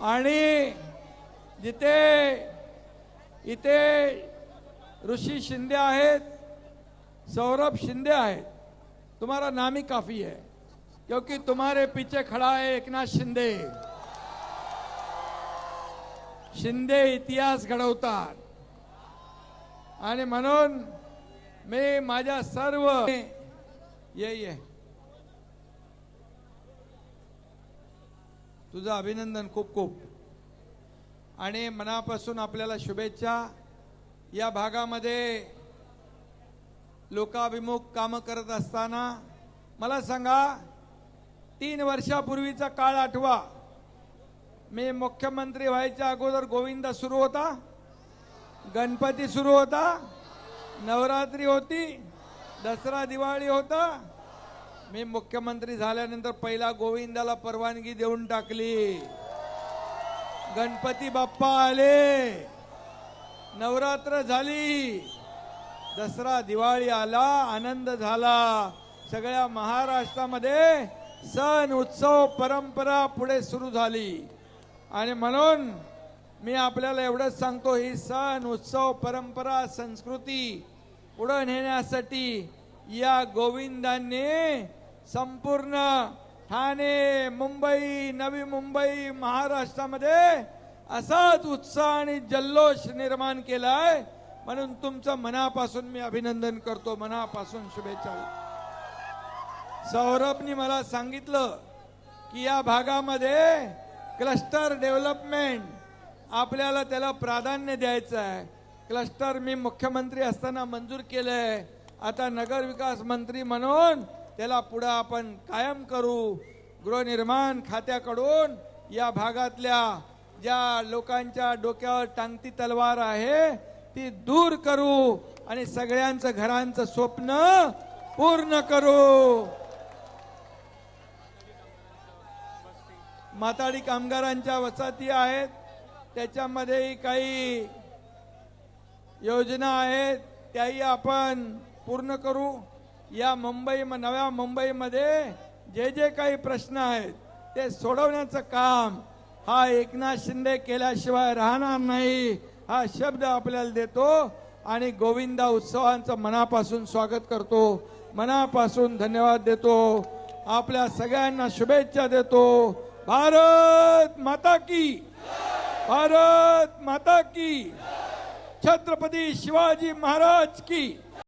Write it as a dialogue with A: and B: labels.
A: आणि जिथे इथे ऋषी शिंदे आहेत सौरभ शिंदे आहेत तुम्हाला नामी काफी है क्योंकि तुम्हारे पीछे खड़ा है एकनाथ शिंदे। शिंदे इतिहास घडवतात। आणि म्हणून मी माझ्या सर्व ये ये. तुझं अभिनंदन खूप खूप. आणि मनापासून आपल्याला शुभेच्छा. या भागामध्ये लोकाभिमुख कामं करत असताना मला सांगा तीन वर्षापूर्वीचा काळ आठवा. मी मुख्यमंत्री व्हायच्या अगोदर गोविंदा सुरू होता गणपती सुरू होता नवरात्री होती दसरा दिवाळी होता मी मुख्यमंत्री झाल्यानंतर पहिला गोविंदाला परवानगी देऊन टाकली. गणपती बाप्पा आले. नवरात्र झाली. दसरा दिवाळी आला आनंद झाला. सगळ्या महाराष्ट्रामध्ये सण उत्सव परंपरा पुढे सुरू झाली. आणि म्हणून मी आपल्याला एवढंच सांगतो ही सण उत्सव परंपरा संस्कृती पुढं नेण्यासाठी या गोविंदांनी संपूर्ण ठाणे मुंबई नवी मुंबई महाराष्ट्रामध्ये असाच उत्साह आणि जल्लोष निर्माण केलाय. म्हणून तुमचं मनापासून मी अभिनंदन करतो. मनापासून शुभेच्छा. सौरभनी मला सांगितलं की या भागामध्ये क्लस्टर डेव्हलपमेंट आपल्याला त्याला प्राधान्य द्यायचं आहे क्लस्टर मी मुख्यमंत्री असताना मंजूर केलं आहे आता नगरविकास मंत्री म्हणून त्याला पुढं आपण कायम करू. गृहनिर्माण खात्याकडून या भागातल्या ज्या लोकांच्या डोक्यावर टांगती तलवार आहे ती दूर करू आणि सगळ्यांचं घरांचं स्वप्न पूर्ण करू. माताडी कामगारांच्या वसाहती आहेत त्याच्यामध्येही काही योजना आहेत त्याही आपण पूर्ण करू. या मुंबई नव्या मुंबईमध्ये जे जे काही प्रश्न आहेत ते सोडवण्याचं काम हा एकनाथ शिंदे केल्याशिवाय राहणार नाही हा शब्द आपल्याला देतो. आणि गोविंदा उत्सवांचं मनापासून स्वागत करतो. मनापासून धन्यवाद देतो. आपल्या सगळ्यांना शुभेच्छा देतो. भारत माता की. भारत माता की. छत्रपती शिवाजी महाराज की.